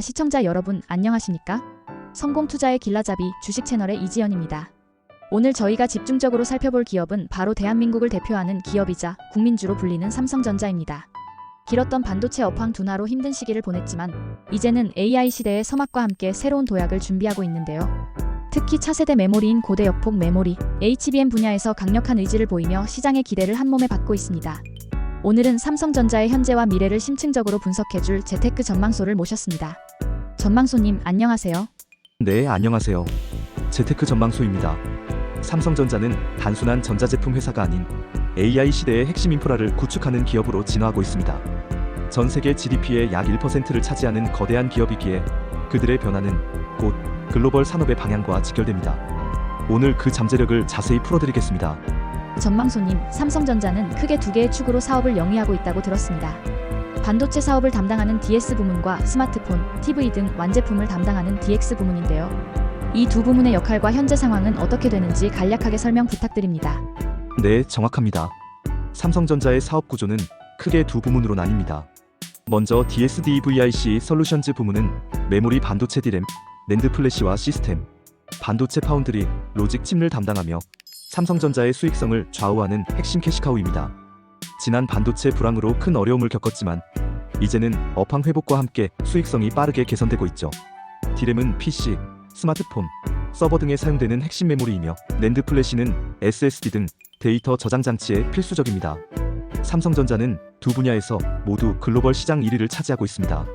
시청자 여러분 안녕하십니까? 성공 투자의 길라잡이 주식 채널의 이지연입니다. 오늘 저희가 집중적으로 살펴볼 기업은 바로 대한민국을 대표하는 기업이자 국민주로 불리는 삼성전자입니다. 길었던 반도체 업황 둔화로 힘든 시기를 보냈지만 이제는 AI 시대의 서막과 함께 새로운 도약을 준비하고 있는데요. 특히 차세대 메모리인 고대 역폭 메모리, HBM 분야에서 강력한 의지를 보이며 시장의 기대를 한몸에 받고 있습니다. 오늘은 삼성전자의 현재와 미래를 심층적으로 분석해줄 재테크 전망소를 모셨습니다. 전망소님 안녕하세요. 네, 안녕하세요. 재테크 전망소입니다. 삼성전자는 단순한 전자제품 회사가 아닌 AI 시대의 핵심 인프라를 구축하는 기업으로 진화하고 있습니다. 전 세계 GDP의 약 1%를 차지하는 거대한 기업이기에 그들의 변화는 곧 글로벌 산업의 방향과 직결됩니다. 오늘 그 잠재력을 자세히 풀어드리겠습니다. 전망소님, 삼성전자는 크게 두 개의 축으로 사업을 영위하고 있다고 들었습니다. 반도체 사업을 담당하는 DS 부문과 스마트폰, TV 등 완제품을 담당하는 DX 부문인데요. 이 두 부문의 역할과 현재 상황은 어떻게 되는지 간략하게 설명 부탁드립니다. 네, 정확합니다. 삼성전자의 사업 구조는 크게 두 부문으로 나뉩니다. 먼저 DSDVIC 솔루션즈 부문은 메모리 반도체 디램, 낸드 플래시와 시스템, 반도체 파운드리, 로직 칩을 담당하며 삼성전자의 수익성을 좌우하는 핵심 캐시카우입니다. 지난 반도체 불황으로 큰 어려움을 겪었지만 이제는 업황 회복과 함께 수익성이 빠르게 개선되고 있죠. 디램은 PC, 스마트폰, 서버 등에 사용되는 핵심 메모리이며 낸드 플래시는 SSD 등 데이터 저장 장치에 필수적입니다. 삼성전자는 두 분야에서 모두 글로벌 시장 1위를 차지하고 있습니다.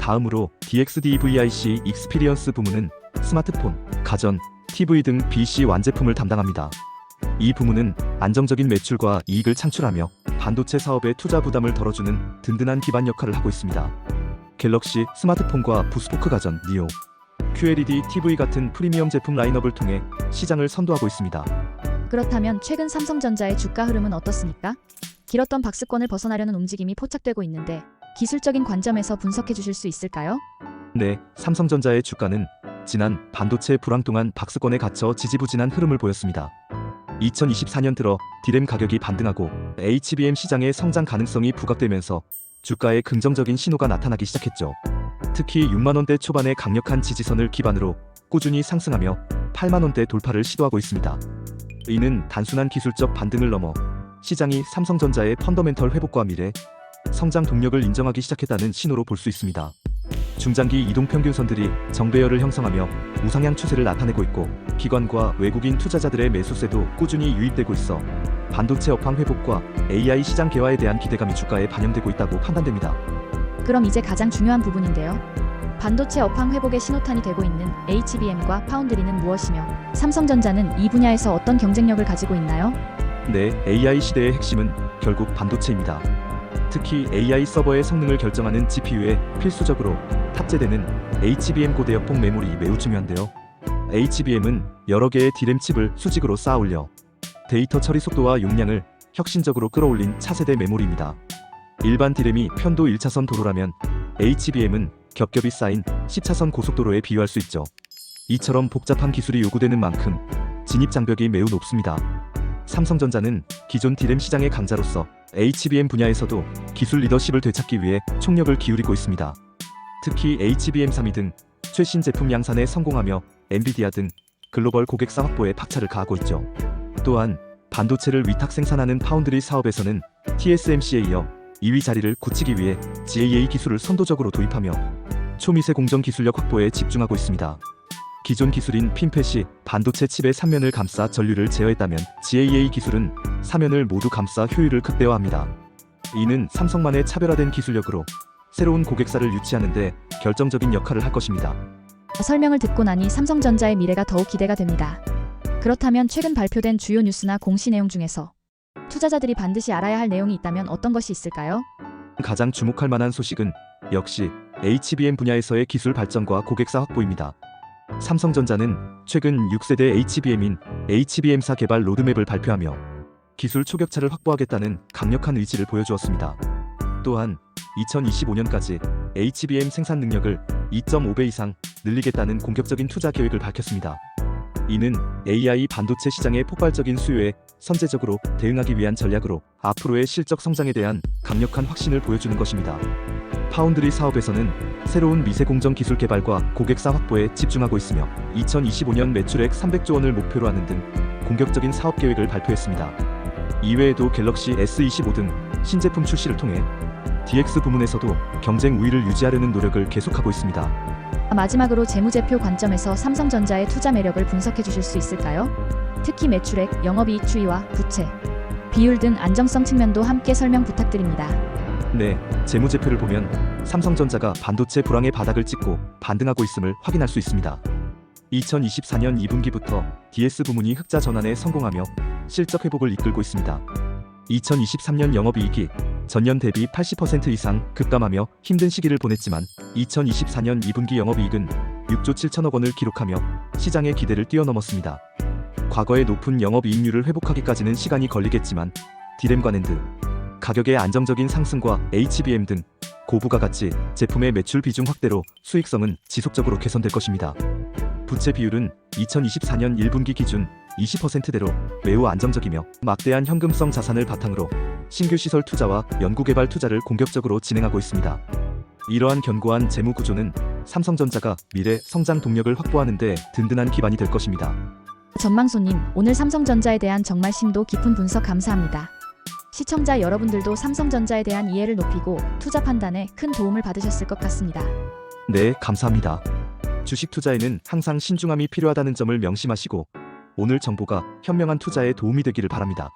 다음으로 DXDVIC 익스피리언스 부문은 스마트폰, 가전, TV 등 BC 완제품을 담당합니다. 이 부문은 안정적인 매출과 이익을 창출하며 반도체 사업의 투자 부담을 덜어주는 든든한 기반 역할을 하고 있습니다. 갤럭시 스마트폰과 부스포크 가전, 니오, QLED TV 같은 프리미엄 제품 라인업을 통해 시장을 선도하고 있습니다. 그렇다면 최근 삼성전자의 주가 흐름은 어떻습니까? 길었던 박스권을 벗어나려는 움직임이 포착되고 있는데 기술적인 관점에서 분석해 주실 수 있을까요? 네, 삼성전자의 주가는 지난 반도체 불황 동안 박스권에 갇혀 지지부진한 흐름을 보였습니다. 2024년 들어 디램 가격이 반등하고 HBM 시장의 성장 가능성이 부각되면서 주가에 긍정적인 신호가 나타나기 시작했죠. 특히 6만 원대 초반의 강력한 지지선을 기반으로 꾸준히 상승하며 8만 원대 돌파를 시도하고 있습니다. 이는 단순한 기술적 반등을 넘어 시장이 삼성전자의 펀더멘털 회복과 미래, 성장 동력을 인정하기 시작했다는 신호로 볼 수 있습니다. 중장기 이동평균선들이 정배열을 형성하며 우상향 추세를 나타내고 있고 기관과 외국인 투자자들의 매수세도 꾸준히 유입되고 있어 반도체 업황 회복과 AI 시장 개화에 대한 기대감이 주가에 반영되고 있다고 판단됩니다. 그럼 이제 가장 중요한 부분인데요. 반도체 업황 회복의 신호탄이 되고 있는 HBM과 파운드리는 무엇이며 삼성전자는 이 분야에서 어떤 경쟁력을 가지고 있나요? 네, AI 시대의 핵심은 결국 반도체입니다. 특히 AI 서버의 성능을 결정하는 GPU에 필수적으로 탑재되는 HBM 고대 역폭 메모리 매우 중요한데요. HBM은 여러 개의 디램 칩을 수직으로 쌓아 올려 데이터 처리 속도와 용량을 혁신적으로 끌어올린 차세대 메모리입니다. 일반 디램이 편도 1차선 도로라면 HBM은 겹겹이 쌓인 10차선 고속도로에 비유할 수 있죠. 이처럼 복잡한 기술이 요구되는 만큼 진입 장벽이 매우 높습니다. 삼성전자는 기존 디램 시장의 강자로서 HBM 분야에서도 기술 리더십을 되찾기 위해 총력을 기울이고 있습니다. 특히 HBM3위 등 최신 제품 양산에 성공하며 엔비디아 등 글로벌 고객사 확보에 박차를 가하고 있죠. 또한 반도체를 위탁 생산하는 파운드리 사업에서는 TSMC에 이어 2위 자리를 굳히기 위해 GAA 기술을 선도적으로 도입하며 초미세 공정 기술력 확보에 집중하고 있습니다. 기존 기술인 핀펫이 반도체 칩의 3면을 감싸 전류를 제어했다면 GAA 기술은 사면을 모두 감싸 효율을 극대화합니다. 이는 삼성만의 차별화된 기술력으로 새로운 고객사를 유치하는데 결정적인 역할을 할 것입니다. 설명을 듣고 나니 삼성전자의 미래가 더욱 기대가 됩니다. 그렇다면 최근 발표된 주요 뉴스나 공시 내용 중에서 투자자들이 반드시 알아야 할 내용이 있다면 어떤 것이 있을까요? 가장 주목할 만한 소식은 역시 HBM 분야에서의 기술 발전과 고객사 확보입니다. 삼성전자는 최근 6세대 HBM인 HBM4 개발 로드맵을 발표하며 기술 초격차를 확보하겠다는 강력한 의지를 보여주었습니다. 또한 2025년까지 HBM 생산 능력을 2.5배 이상 늘리겠다는 공격적인 투자 계획을 밝혔습니다. 이는 AI 반도체 시장의 폭발적인 수요에 선제적으로 대응하기 위한 전략으로 앞으로의 실적 성장에 대한 강력한 확신을 보여주는 것입니다. 파운드리 사업에서는 새로운 미세 공정 기술 개발과 고객사 확보에 집중하고 있으며 2025년 매출액 300조 원을 목표로 하는 등 공격적인 사업 계획을 발표했습니다. 이외에도 갤럭시 S25 등 신제품 출시를 통해 DX 부문에서도 경쟁 우위를 유지하려는 노력을 계속하고 있습니다. 마지막으로 재무제표 관점에서 삼성전자의 투자 매력을 분석해 주실 수 있을까요? 특히 매출액, 영업이익 추이와 부채, 비율 등 안정성 측면도 함께 설명 부탁드립니다. 네, 재무제표를 보면 삼성전자가 반도체 불황의 바닥을 찍고 반등하고 있음을 확인할 수 있습니다. 2024년 2분기부터 DS 부문이 흑자 전환에 성공하며 실적 회복을 이끌고 있습니다. 2023년 영업이익이 전년 대비 80% 이상 급감하며 힘든 시기를 보냈지만 2024년 2분기 영업이익은 6조 7천억 원을 기록하며 시장의 기대를 뛰어넘었습니다. 과거의 높은 영업이익률을 회복하기까지는 시간이 걸리겠지만 디램과 낸드, 가격의 안정적인 상승과 HBM 등 고부가 가치 제품의 매출 비중 확대로 수익성은 지속적으로 개선될 것입니다. 부채 비율은 2024년 1분기 기준 20%대로 매우 안정적이며 막대한 현금성 자산을 바탕으로 신규 시설 투자와 연구개발 투자를 공격적으로 진행하고 있습니다. 이러한 견고한 재무 구조는 삼성전자가 미래 성장 동력을 확보하는 데 든든한 기반이 될 것입니다. 전망소님, 오늘 삼성전자에 대한 정말 심도 깊은 분석 감사합니다. 시청자 여러분들도 삼성전자에 대한 이해를 높이고 투자 판단에 큰 도움을 받으셨을 것 같습니다. 네, 감사합니다. 주식 투자에는 항상 신중함이 필요하다는 점을 명심하시고 오늘 정보가 현명한 투자에 도움이 되기를 바랍니다.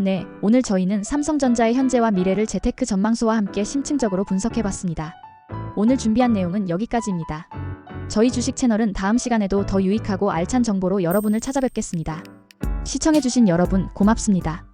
네, 오늘 저희는 삼성전자의 현재와 미래를 재테크 전망소와 함께 심층적으로 분석해봤습니다. 오늘 준비한 내용은 여기까지입니다. 저희 주식 채널은 다음 시간에도 더 유익하고 알찬 정보로 여러분을 찾아뵙겠습니다. 시청해주신 여러분 고맙습니다.